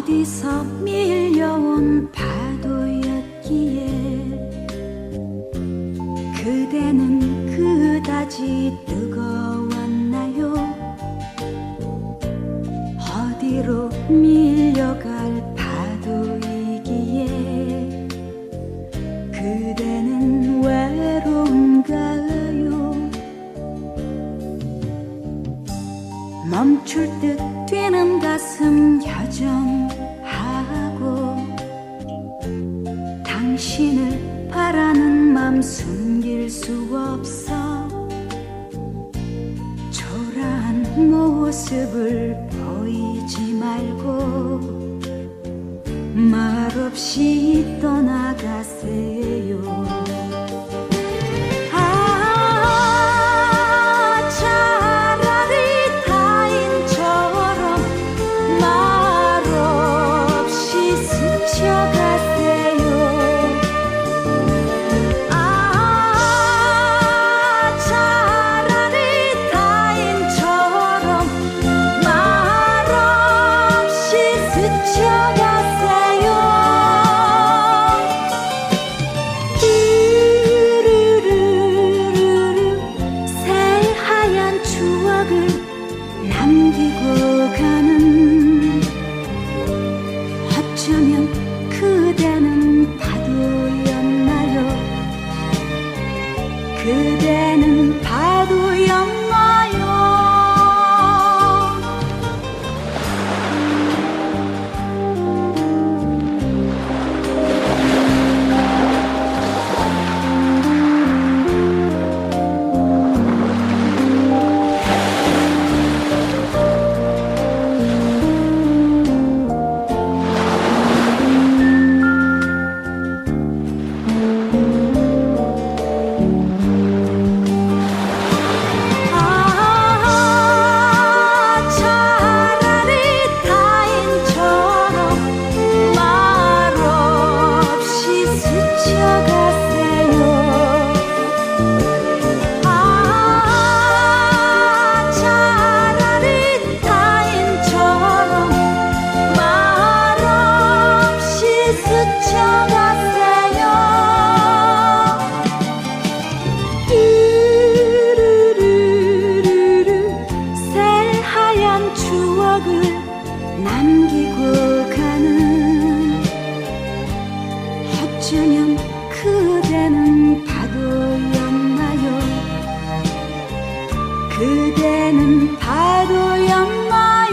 어디서 밀려온 파도였기에 그대는 그다지 뜨거웠나요? 어디로 밀려갈 파도이기에 그대는 외로운가요? 멈출 듯 뛰는 가슴 수 없어. 초라한 모습을 보이지 말고 말없이 떠나가세요 남기고 가는 어쩌면 그대는 주면 그대는 바도였나요? 그대는 바도였나요?